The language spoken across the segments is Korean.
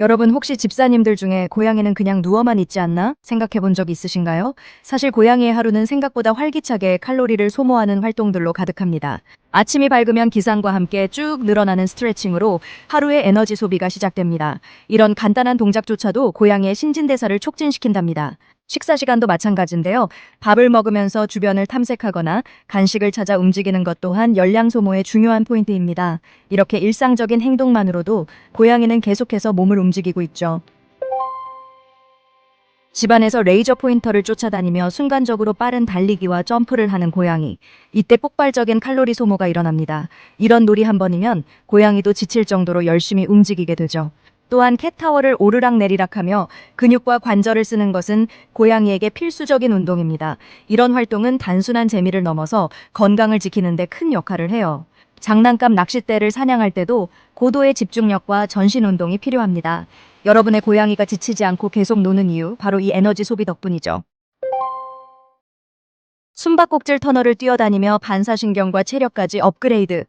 여러분 혹시 집사님들 중에 고양이는 그냥 누워만 있지 않나 생각해 본 적 있으신가요? 사실 고양이의 하루는 생각보다 활기차게 칼로리를 소모하는 활동들로 가득합니다. 아침이 밝으면 기상과 함께 쭉 늘어나는 스트레칭으로 하루의 에너지 소비가 시작됩니다. 이런 간단한 동작조차도 고양이의 신진대사를 촉진시킨답니다. 식사 시간도 마찬가지인데요. 밥을 먹으면서 주변을 탐색하거나 간식을 찾아 움직이는 것 또한 열량 소모의 중요한 포인트입니다. 이렇게 일상적인 행동만으로도 고양이는 계속해서 몸을 움직이고 있죠. 집안에서 레이저 포인터를 쫓아다니며 순간적으로 빠른 달리기와 점프를 하는 고양이. 이때 폭발적인 칼로리 소모가 일어납니다. 이런 놀이 한 번이면 고양이도 지칠 정도로 열심히 움직이게 되죠. 또한 캣타워를 오르락 내리락 하며 근육과 관절을 쓰는 것은 고양이에게 필수적인 운동입니다. 이런 활동은 단순한 재미를 넘어서 건강을 지키는 데 큰 역할을 해요. 장난감 낚싯대를 사냥할 때도 고도의 집중력과 전신 운동이 필요합니다. 여러분의 고양이가 지치지 않고 계속 노는 이유, 바로 이 에너지 소비 덕분이죠. 숨바꼭질 터널을 뛰어다니며 반사신경과 체력까지 업그레이드.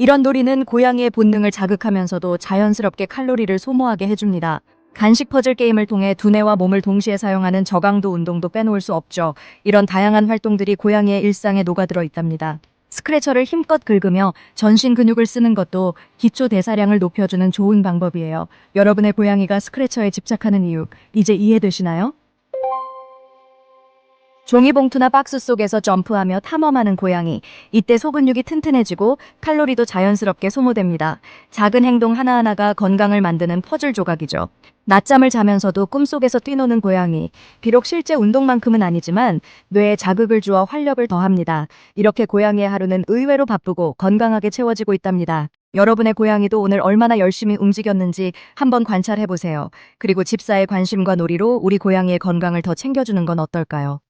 이런 놀이는 고양이의 본능을 자극하면서도 자연스럽게 칼로리를 소모하게 해줍니다. 간식 퍼즐 게임을 통해 두뇌와 몸을 동시에 사용하는 저강도 운동도 빼놓을 수 없죠. 이런 다양한 활동들이 고양이의 일상에 녹아들어 있답니다. 스크래처를 힘껏 긁으며 전신 근육을 쓰는 것도 기초 대사량을 높여주는 좋은 방법이에요. 여러분의 고양이가 스크래처에 집착하는 이유, 이제 이해되시나요? 종이봉투나 박스 속에서 점프하며 탐험하는 고양이. 이때 소근육이 튼튼해지고 칼로리도 자연스럽게 소모됩니다. 작은 행동 하나하나가 건강을 만드는 퍼즐 조각이죠. 낮잠을 자면서도 꿈속에서 뛰노는 고양이. 비록 실제 운동만큼은 아니지만 뇌에 자극을 주어 활력을 더합니다. 이렇게 고양이의 하루는 의외로 바쁘고 건강하게 채워지고 있답니다. 여러분의 고양이도 오늘 얼마나 열심히 움직였는지 한번 관찰해 보세요. 그리고 집사의 관심과 놀이로 우리 고양이의 건강을 더 챙겨주는 건 어떨까요?